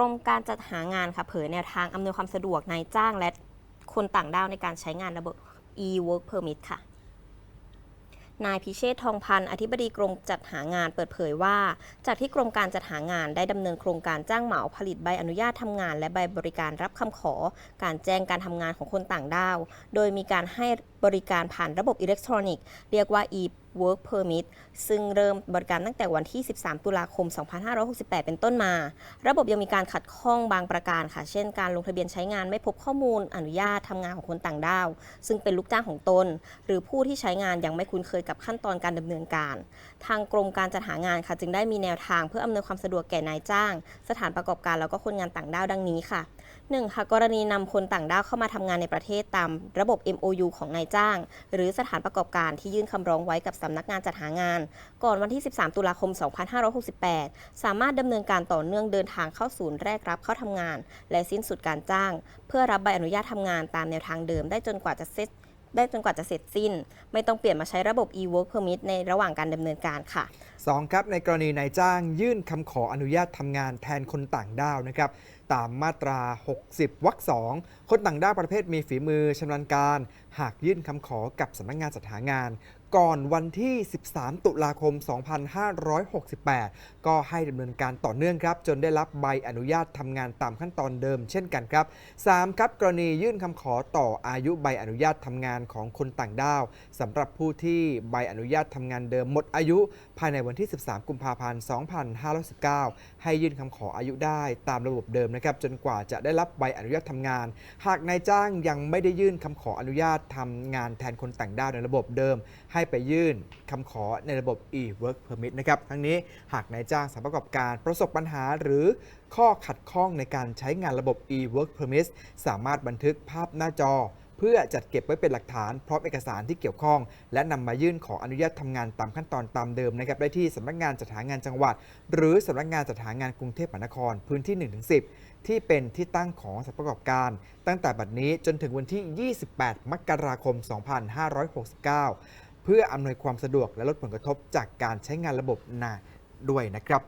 กรมการจัดหางานค่ะเผยแนวทางอำนวยความสะดวกนายจ้างและคนต่างด้าวในการใช้งานระบบ e-work permit ค่ะ นายพิเชษฐ์ทองพันธ์อธิบดีกรมจัดหางานเปิดเผยว่า จากที่กรมการจัดหางานได้ดำเนินโครงการจ้างเหมาผลิตใบอนุญาตทำงาน และใบบริการรับคำขอ การแจ้งการทำงานของคนต่างด้าว โดยมีการให้บริการผ่านระบบอิเล็กทรอนิกส์เรียกว่า e Work permit ซึ่งเริ่มบริการตั้งแต่วันที่ 13 ตุลาคม 2568 เป็นต้นมา ระบบยังมีการขัดข้องบางประการค่ะ เช่น การลงทะเบียนใช้งานไม่พบข้อมูลอนุญาตทำงานของคนต่างด้าว ซึ่งเป็นลูกจ้างของตน หรือผู้ที่ใช้งานยังไม่คุ้นเคยกับขั้นตอนการดำเนินการ ทางกรมการจัดหางานค่ะ จึงได้มีแนวทางเพื่ออำนวยความสะดวกแก่นายจ้าง สถานประกอบการแล้วก็คนงานต่างด้าวดังนี้ค่ะ 1. ค่ะกรณีนำคนต่างด้าวเข้ามาทำงานในประเทศตาม ระบบ MOU ของนายจ้าง หรือสถานประกอบการที่ยื่นคำร้องไว้กับสำนักงานจัดหางาน ก่อนวันที่ 13 ตุลาคม 2568 สามารถดำเนินการต่อเนื่องเดินทางเข้าศูนย์แรกรับเข้าทำงาน และสิ้นสุดการจ้าง เพื่อรับใบอนุญาตทำงานตามแนวทางเดิมได้จนกว่าจะเสร็จได้จนกว่าจะเสร็จสิ้น ไม่ต้องเปลี่ยนมาใช้ระบบ e-work permit ในระหว่างการดำเนินการค่ะ 2 ครับในกรณีนายจ้างยื่นคำขออนุญาตทำงานแทนคนต่างด้าวนะครับตามมาตรา 60 วรรคสองคนต่างด้าวประเภทมีฝีมือชำนาญการ หากยื่นคำขอกับสำนักงานจัดหางาน ก่อนวันที่ 13 ตุลาคม 2568 ก็ให้ดำเนินการต่อเนื่องครับ จนได้รับใบอนุญาตทำงานตามขั้นตอนเดิมเช่นกันครับ 3. ครับกรณียื่นคำขอต่ออายุใบอนุญาตทำงานของคนต่างด้าวสำหรับผู้ที่ใบอนุญาตทำงานเดิมหมดอายุ ภายในวันที่ 13 กุมภาพันธ์ 2519 ให้ยื่นคำขออายุได้ตามระบบเดิมนะครับจนกว่าจะได้รับใบอนุญาตทำงาน หากนายจ้างยังไม่ได้ยื่นคำขออนุญาตทำงานแทนคนต่างด้าวในระบบเดิมให้ไปยื่นคำขอในระบบ e-work permit นะครับ ทั้งนี้หากนายจ้างสถานประกอบการประสบปัญหาหรือข้อขัดข้องในการใช้งานระบบ e-work permit สามารถบันทึกภาพหน้าจอ เพื่อจัดเก็บไว้เป็นหลักฐานพร้อมเอกสารที่เกี่ยวข้อง และนำมายื่นขออนุญาตทำงานตามขั้นตอนตามเดิมนะครับได้ที่สำนักงานจัดหางานจังหวัด หรือสำนักงานจัดหางานกรุงเทพมหานครพื้นที่ 1-10ที่เป็นที่ตั้งของสถานประกอบการ ตั้งแต่บัดนี้จนถึงวันที่ 28 มกราคม 2569เพื่ออำนวยความสะดวกและลดผลกระทบจากการใช้งานระบบนาด้วยนะครับ